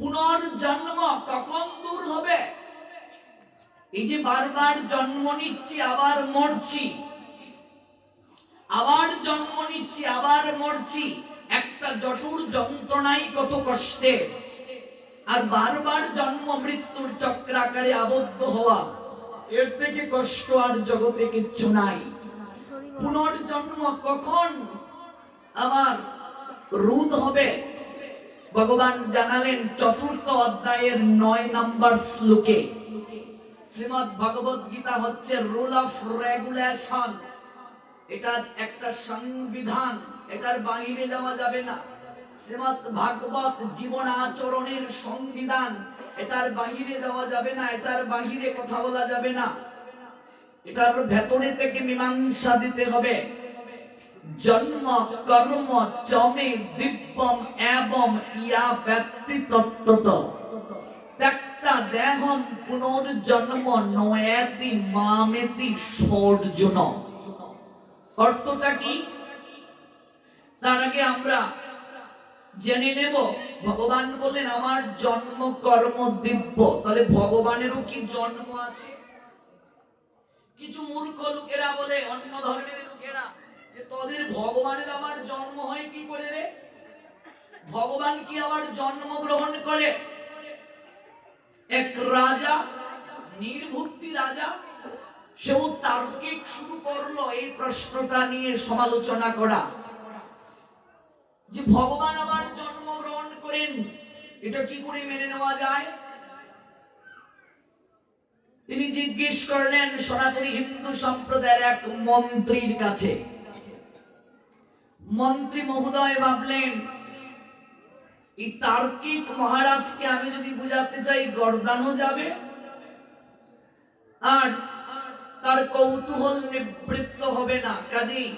পুনর্জন্ম কখন দূর হবে? এই যে বারবার জন্ম নিচ্ছি, আবার মরছি। আবার জন্ম নিচ্ছি, আবার মরছি। একটা জটুর যন্ত্রণাই কত কষ্টে। আর বারবার জন্ম মৃত্যুর চক্রাকারে আবদ্ধ হওয়া, এর থেকে কষ্ট আর জগতে কিচ্ছু নাই। পুনর্জন্ম কখন আমার রুদ হবে? ভগবান জানালেন চতুর্থ অধ্যায়ের নয় নাম্বার শ্লোকে। শ্রীমদ ভগবত গীতা হচ্ছে রুল অফ রেগুলেশন এটা একটা সংবিধান, এটার বাইরে যাওয়া যাবে না। শ্রীমদ ভাগবত জীবন আচরণের সংবিধান, এটার বাহিরে যাওয়া যাবে না, এটার বাহিরে কথা বলা যাবে না। এটার ভেতরে থেকে মীমাংসা দিতে হবে। জন্ম, কর্ম চমে দিব্যম এবং ইয়া ব্যক্তি তত্ত্বত। দেহম পুনর্জন্ম নয়েতি মামেতি সর্জন। অর্থটা কি? তার আগে আমরা জেনে নেব, ভগবান বললেন, আমার জন্ম, কর্ম, দিব্য। তাহলে ভগবানেরও কি জন্ম আছে? কিছু মূর্খ লোকেরা বলে, অন্য ধর্মের তোদের ভগবানের আবার জন্ম হয় কি করে রে? ভগবান কি আবার জন্ম গ্রহণ করে? এক রাজা, নির্ভুক্তি রাজা সেও তার্কিক শুরু করল এই প্রশ্নটা নিয়ে সমালোচনা করা। যে ভগবান আবার জন্মগ্রহণ করেন, এটা কি করে মেনে নেওয়া যায়? তিনি জিজ্ঞেস করলেন, সনাতনী হিন্দু সম্প্রদায়ের এক মন্ত্রীর কাছে। মন্ত্রী মহোদয় ভাবলেন, এই তার্কিক মহারাজকে আমি যদি বুঝাতে চাই, গর্দানো যাবে? আর তার কৌতূহল নিবৃত্ত হবে না। কাজেই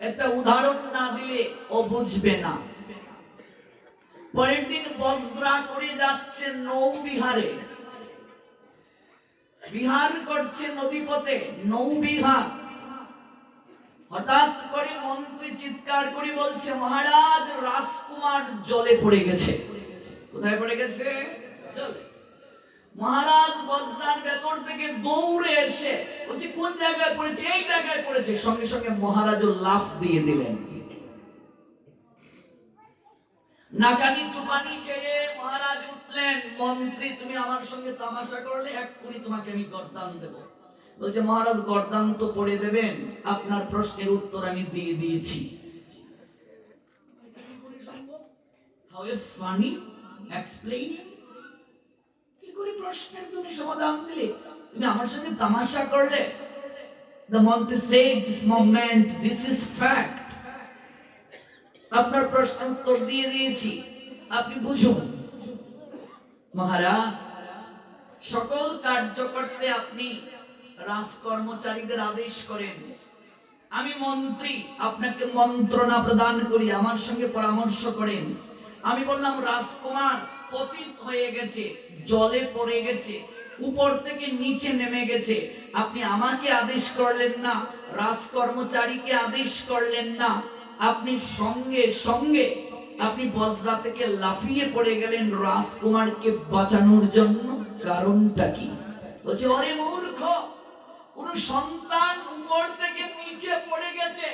একটা উদাহরণ না দিলে ও বুঝবে না। পরের দিন বজ্রা করে যাচ্ছে নৌবিহারে। বিহার করছে নদীপথে নৌবিহার। হঠাৎ করে মন্ত্রী চিৎকার করে বলছে, মহারাজ, রাজকুমার জলে পড়ে গেছে। কোথায় পড়ে গেছে? মহারাজ বজ্রার ভেতর থেকে দৌড়ে এসে বলছে, কোন জায়গায় পড়েছে? এই জায়গায় পড়েছে। সঙ্গে সঙ্গে মহারাজ লাফ দিয়ে দিলেন। নাকানি চুপানি খেয়ে মহারাজ উঠলেন, মন্ত্রী, তুমি আমার সঙ্গে তামাশা করলে এক তোমাকে আমি গর্দান দেব। বলছে, মহারাজ গর্দান তো পড়ে দেবেন। আপনার প্রশ্নের উত্তর আমি দিয়ে দিয়েছি। প্রশ্নের উত্তর দিয়ে দিয়েছি। আপনি বুঝুন। মহারাজ, সকল কার্য করতে আপনি রাজ কর্মচারীদের আদেশ করেন। আমি মন্ত্রী, আপনাকে মন্ত্রণা প্রদান করি, আমার সঙ্গে পরামর্শ করেন। আমি বললাম, রাজকুমার, পতিত হয়ে গেছে, জলে পড়ে গেছে, উপর থেকে নিচে নেমে গেছে। আপনি আমাকে আদেশ করলেন না, রাজকর্মচারীকে আদেশ করলেন না। আপনি সঙ্গে সঙ্গে আপনি বজরা থেকে লাফিয়ে পড়ে গেলেন রাজকুমারকে বাঁচানোর জন্য। কারণটা কি? বলছে অরে মূর্খ কোন সন্তান উপর থেকে নিচে পড়ে গেছে,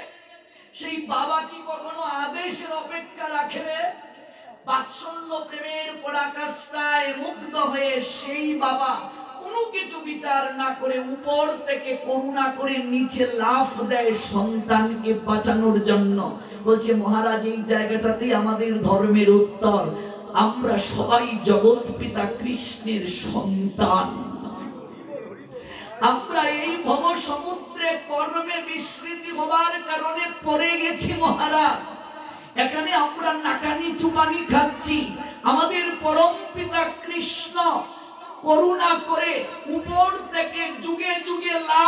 সেই বাবা কি কখনো আদেশের অপেক্ষা রাখে বাৎসল্য প্রেমের পরাকাষ্ঠায় মুগ্ধ হয়ে সেই বাবা কোনো কিছু বিচার না করে উপর থেকে করুণা করে নিচে লাফ দেয় সন্তানকে বাঁচানোর জন্য। বলছে, মহারাজ, এই জায়গাটাতেই আমাদের ধর্মের উত্তর। আমরা সবাই জগৎ পিতা কৃষ্ণের সন্তান। আমরা এই ভব সমুদ্রে কর্মে বিস্মৃতি হবার কারণে পড়ে গেছি মহারাজ। এখানে আমরা নাকানি চুপানি খাচ্ছি। আমাদের পরম পিতা কৃষ্ণ করুণা করে উপর থেকে যুগে যুগে লাফ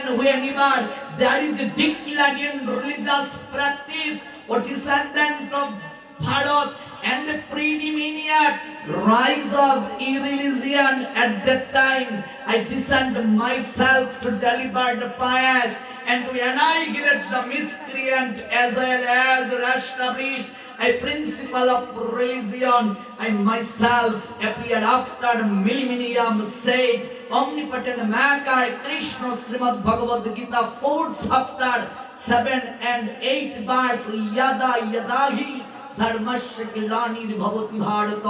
children whenever there is a decline religious practice. Or descendants of Bharat and the predominant rise of irreligion at that time, I descend myself to deliver the pious and to annihilate the miscreant as well as rationalist a principle of religion. I myself appeared after millennium said omnipotent maker Krishna Srimad Bhagavad Gita fourth chapter seven and eight verse yada yadahi ধর্মস্য গ্লানির ভবতি Bharat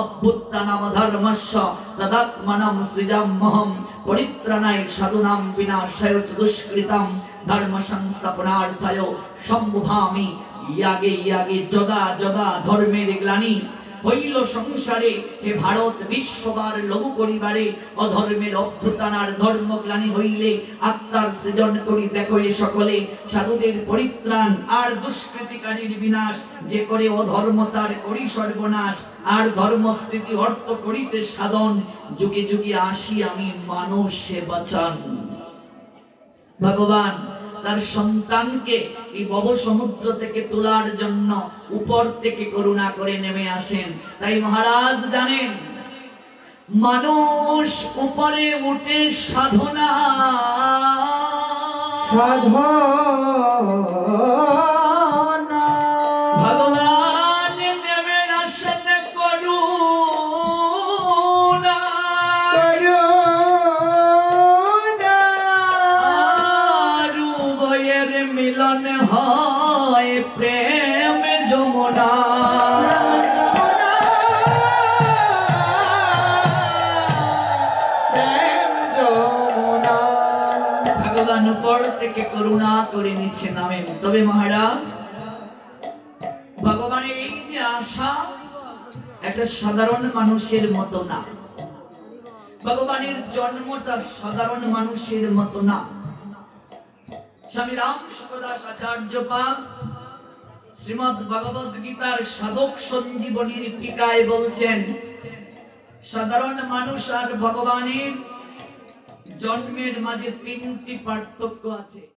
অভ্যুত্থানাম ধর্মস্য তদাত্মনম সৃজাম্যহম পরিত্রাণায় সাধুনাম বিনাশায় দুষ্কৃতম ধর্ম সংস্থাপনার্থায় সম্ভুভামি ইয়াগে ইয়াগে যদা যদা ধর্মের গ্লানি। হইল সংসারে হে ভারত, বিশ্ববার লঘু করিবারে অধর্মের অভ্যুত্থানার ধর্মগ্লানি হইলে আত্মার সৃজন করি দেখো এ সকলে। সাধুদের পরিত্রাণ আর দুষ্কৃতিকারীর বিনাশ, যে করে অধর্ম তার করি সর্বনাশ, আর ধর্মস্থিতি অর্থ করিতে সাধন। যুগে যুগে আসি আমি মানুষে বাঁচান। ভগবান তার সন্তানকে এই বব সমুদ্র থেকে তোলার জন্য উপর থেকে করুণা করে নেমে আসেন। তাই মহারাজ জানেন, মানুষ উপরে উঠে সাধনা। সাধনা। উপর করুণা করে নিচ্ছে নামেন তবে মহারাজ, ভগবানের এই যে আশা, একটা সাধারণ মানুষের মতো না। ভগবানের জন্মটা সাধারণ মানুষের মতো না। স্বামী রাম সুখদাস আচার্য পাক শ্রীমদ ভগবদ গীতার সাধক সঞ্জীবনীর টিকায় বলছেন, সাধারণ মানুষ আর ভগবানের জন্মের মাঝে তিনটি পার্থক্য আছে।